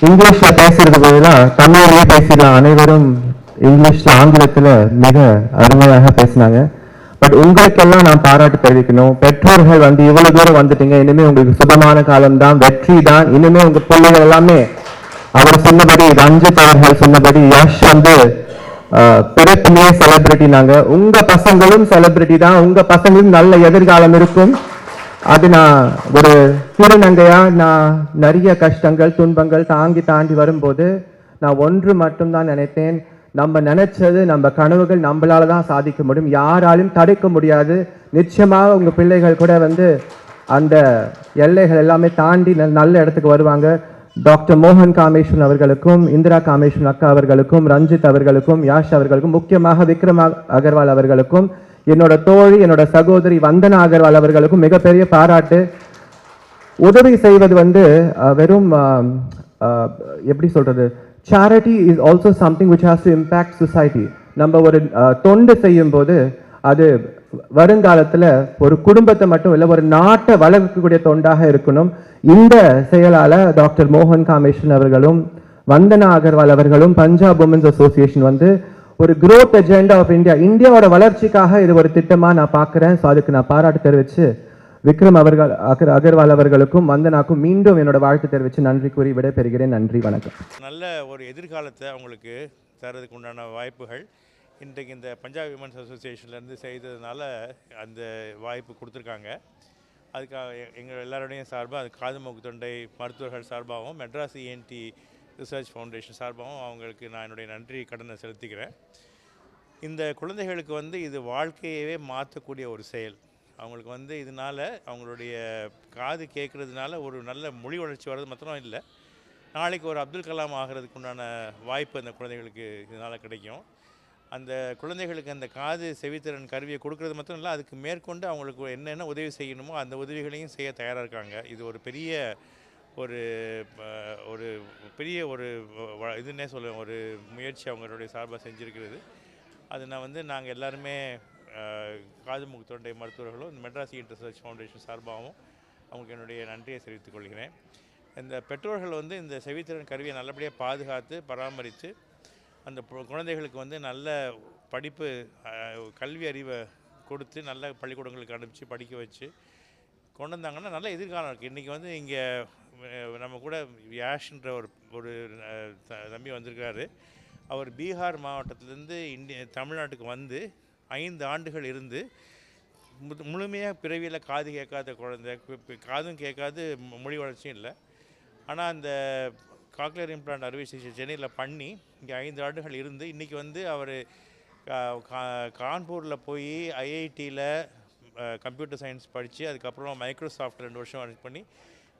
இங்கிலீஷ்ல பேசுறது பதிலாக தமிழ்லயே பேசிடலாம். அனைவரும் இங்கிலீஷ்ல ஆங்கிலத்துல மிக அருமையாக பேசினாங்க. பட் உங்களுக்கெல்லாம் நான் பாராட்டு தெரிவிக்கணும். பெற்றோர்கள் வந்து இவ்வளவு தூரம் வந்துட்டீங்க. இனிமே உங்களுக்கு சுபமான காலம் தான் வெற்றி தான் இனிமே உங்க பிள்ளைகள் எல்லாமே அவர் சொன்னபடி ரஞ்சித் அவர்கள் சொன்னபடி யஷ் வந்து ஆஹ், செலிபிரிட்டி நாங்க. உங்க பசங்களும் செலிபிரிட்டி தான். உங்க பசங்களும் நல்ல எதிர்காலம் இருக்கும். அது நான் ஒரு திருநங்கையா நான் நிறைய கஷ்டங்கள் துன்பங்கள் தாங்கி தாண்டி வரும்போது நான் ஒன்று மட்டும்தான் நினைத்தேன். நம்ம நினைச்சது நம்ம கனவுகள் நம்மளால தான் சாதிக்க முடியும். யாராலும் தடுக்க முடியாது. நிச்சயமாக உங்கள் பிள்ளைகள் கூட வந்து அந்த எல்லைகள் எல்லாமே தாண்டி நல்- நல்ல இடத்துக்கு வருவாங்க. டாக்டர் மோகன் காமேஸ்வரன் அவர்களுக்கும் இந்திரா காமேஸ்வரன் அக்கா அவர்களுக்கும் ரஞ்சித் அவர்களுக்கும் யாஷ் அவர்களுக்கும் முக்கியமாக விக்ரம் அகர்வால் அவர்களுக்கும் என்னோட தோழி என்னோட சகோதரி வந்தனா அகர்வால் அவர்களுக்கும் மிகப்பெரிய பாராட்டு. உதவி செய்வது வந்து வெறும் எப்படி சொல்றது? Charity is also something which has to impact society நம்ம ஒரு தொண்டு செய்யும் போது அது வருங்காலத்தில் ஒரு குடும்பத்தை மட்டும் இல்லை ஒரு நாட்டை வளர்க்கக்கூடிய தொண்டாக இருக்கணும். இந்த செயலால் டாக்டர் மோகன் காமேஷன் அவர்களும் வந்தனா அகர்வால் அவர்களும் பஞ்சாப் உமன்ஸ் அசோசியேஷன் வந்து ஒரு குரோத் agenda ஆஃப் இந்தியா இந்தியாவோட வளர்ச்சிக்காக இது ஒரு திட்டமாக நான் பார்க்குறேன். ஸோ அதுக்கு நான் பாராட்டு தெரிவித்து விக்ரம் அவர்கள் அகர் அகர்வால் அவர்களுக்கும் வந்தனாக்கும் மீண்டும் என்னோட வாழ்த்து தெரிவித்து நன்றி கூறி விடைபெறுகிறேன். நன்றி வணக்கம். நல்ல ஒரு எதிர்காலத்தை அவங்களுக்கு தரதுக்கு உண்டான வாய்ப்புகள். இன்றைக்கு இந்த பஞ்சாப் விமன்ஸ் அசோசியேஷன்லேருந்து செய்ததுனால அந்த வாய்ப்பு கொடுத்துருக்காங்க. அதுக்காக எங்கள் எல்லாருடையும் சார்பாக அது காது மூக்கு தொண்டை மருத்துவர்கள் சார்பாகவும் மெட்ராஸ் இஎன்டி ரிசர்ச் ஃபவுண்டேஷன் சார்பாகவும் அவங்களுக்கு நான் என்னுடைய நன்றி கடனை செலுத்திக்கிறேன். இந்த குழந்தைகளுக்கு வந்து இது வாழ்க்கையவே மாற்றக்கூடிய ஒரு செயல். அவங்களுக்கு வந்து இதனால் அவங்களுடைய காது கேட்குறதுனால ஒரு நல்ல மொழி வளர்ச்சி வர்றது மாத்திரம் இல்லை. நாளைக்கு ஒரு அப்துல் கலாம் ஆகிறதுக்கு உண்டான வாய்ப்பு அந்த குழந்தைகளுக்கு இதனால் கிடைக்கும். அந்த குழந்தைகளுக்கு அந்த காது செவித்திறன் கருவியை கொடுக்கறது மட்டும் இல்லை அதுக்கு மேற்கொண்டு அவங்களுக்கு என்னென்ன உதவி செய்யணுமோ அந்த உதவிகளையும் செய்ய தயாராக இருக்காங்க. இது ஒரு பெரிய ஒரு ஒரு பெரிய ஒரு வ- இதுன்னே சொல்லுவேன் ஒரு முயற்சி அவங்களுடைய சார்பாக செஞ்சுருக்கிறது. அது நான் வந்து நாங்கள் எல்லாருமே காது முகத்தோடைய தொண்டை மருத்துவர்களும் இந்த மெட்ராஸ் இன்ட் ரிசர்ச் ஃபவுண்டேஷன் சார்பாகவும் அவங்களுக்கு என்னுடைய நன்றியை தெரிவித்துக் கொள்கிறேன். இந்த பெற்றோர்கள் வந்து இந்த செவித்திறன் கருவியை நல்லபடியாக பாதுகாத்து பராமரித்து அந்த குழந்தைகளுக்கு வந்து நல்ல படிப்பு கல்வி அறிவை கொடுத்து நல்ல பள்ளிக்கூடங்களுக்கு அனுப்பிச்சு படிக்க வச்சு கொண்டு வந்தாங்கன்னா நல்ல எதிர்காலம் இருக்குது இன்றைக்கி வந்து இங்கே நம்ம கூட யாஷ்ன்ற ஒரு ஒரு த- தம்பி வந்திருக்காரு. அவர் பீகார் மாவட்டத்திலேருந்து இந்திய தமிழ்நாட்டுக்கு வந்து ஐந்து ஆண்டுகள் இருந்து மு- முழுமையாக பிறவியில் காது கேட்காத குழந்தை காதும் கேட்காது மொ- மொழி வளர்ச்சியும் இல்லை. ஆனால் அந்த காக்லியர் இம்ப்ளான்ட் அறுவை சிகிச்சை சென்னையில் பண்ணி இங்கே ஐந்து ஆண்டுகள் இருந்து இன்றைக்கி வந்து அவர் கான்பூரில் போய் ஐஐடியில் கம்ப்யூட்டர் சயின்ஸ் படித்து அதுக்கப்புறம் மைக்ரோசாஃப்ட் ரெண்டு வருஷம் பண்ணி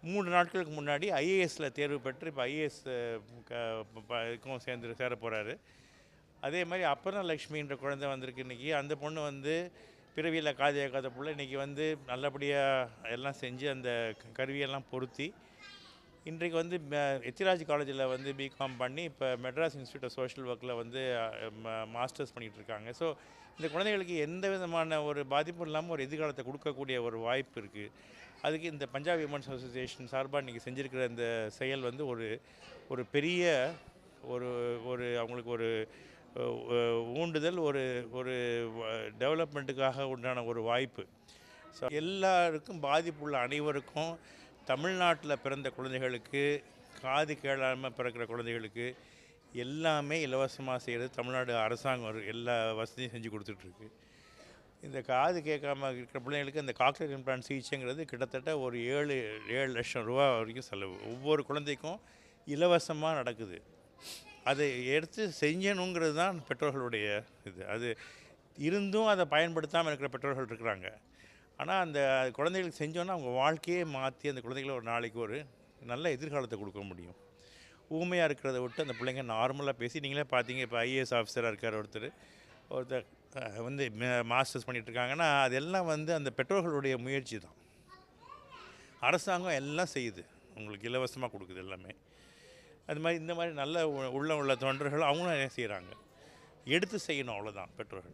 மூணு நாட்களுக்கு முன்னாடி ஐஏஎஸில் தேர்வு பெற்று இப்போ ஐஏஎஸ் இதுக்கும் சேர்ந்து சேர போகிறாரு அதே மாதிரி அப்பர்ண லக்ஷ்மின்ற குழந்தை வந்திருக்கு இன்றைக்கி அந்த பொண்ணு வந்து பிறவியில் காது கேட்காத பிள்ளை. இன்றைக்கி வந்து நல்லபடியாக எல்லாம் செஞ்சு அந்த க- கருவியெல்லாம் பொருத்தி இன்றைக்கு வந்து ம- எத்திராஜ் காலேஜில் வந்து பிகாம் பண்ணி இப்போ மெட்ராஸ் இன்ஸ்டியூட் ஆஃப் சோஷியல் ஒர்க்கில் வந்து மாஸ்டர்ஸ் பண்ணிகிட்டு இருக்காங்க ஸோ இந்த குழந்தைகளுக்கு எந்த விதமான ஒரு பாதிப்பும் இல்லாமல் ஒரு எதிர்காலத்தை கொடுக்கக்கூடிய ஒரு வாய்ப்பு இருக்குது அதுக்கு இந்த பஞ்சாப் விமன்ஸ் அசோசியேஷன் சார்பாக இன்றைக்கி செஞ்சுருக்கிற இந்த செயல் வந்து ஒரு ஒரு பெரிய ஒரு ஒரு அவங்களுக்கு ஒரு ஊண்டுதல் ஒரு ஒரு டெவலப்மெண்ட்டுக்காக உண்டான ஒரு வாய்ப்பு. ஸோ எல்லாருக்கும் பாதிப்புள்ள அனைவருக்கும் தமிழ்நாட்டில் பிறந்த குழந்தைகளுக்கு காது கேளாமல் பிறக்கிற குழந்தைகளுக்கு எல்லாமே இலவசமாக செய்கிறது தமிழ்நாடு அரசாங்கம் எல்லா வசதியும் செஞ்சு கொடுத்துட்ருக்கு. இந்த காது கேட்காம இருக்கிற பிள்ளைங்களுக்கு இந்த காக்லியர் இம்ப்ளான்ட் சிகிச்சைங்கிறது கிட்டத்தட்ட ஒரு ஏழு ஏழு லட்சம் ரூபா வரைக்கும் செலவு. ஒவ்வொரு குழந்தைக்கும் இலவசமாக நடக்குது. அதை எடுத்து செய்யணுங்கிறது தான் பெற்றோர்களுடைய இது. அது இருந்தும் அதை பயன்படுத்தாமல் இருக்கிற பெற்றோர்கள் இருக்கிறாங்க. ஆனால் அந்த குழந்தைகளுக்கு செஞ்சோன்னா அவங்க வாழ்க்கையே மாற்றி அந்த குழந்தைகளை ஒரு நாளைக்கு ஒரு நல்ல எதிர்காலத்தை கொடுக்க முடியும். ஊமையாக இருக்கிறத விட்டு அந்த பிள்ளைங்க நார்மலாக பேசி நீங்களே பார்த்தீங்க இப்போ ஐஏஎஸ் ஆஃபீஸராக இருக்கார் ஒருத்தர். ஒருத்தர் வந்து மாஸ்டர்ஸ் பண்ணிகிட்ருக்காங்கன்னா அதெல்லாம் வந்து அந்த பெற்றோர்களுடைய முயற்சி தான். அரசாங்கம் எல்லாம் செய்யுது. உங்களுக்கு இலவசமாக கொடுக்குது எல்லாமே. அது மாதிரி இந்த மாதிரி நல்ல உ- உள்ள உள்ள தொண்டர்கள் அவங்களும் என்ன செய்கிறாங்க எடுத்து செய்யணும் அவ்வளோதான் பெற்றோர்கள்.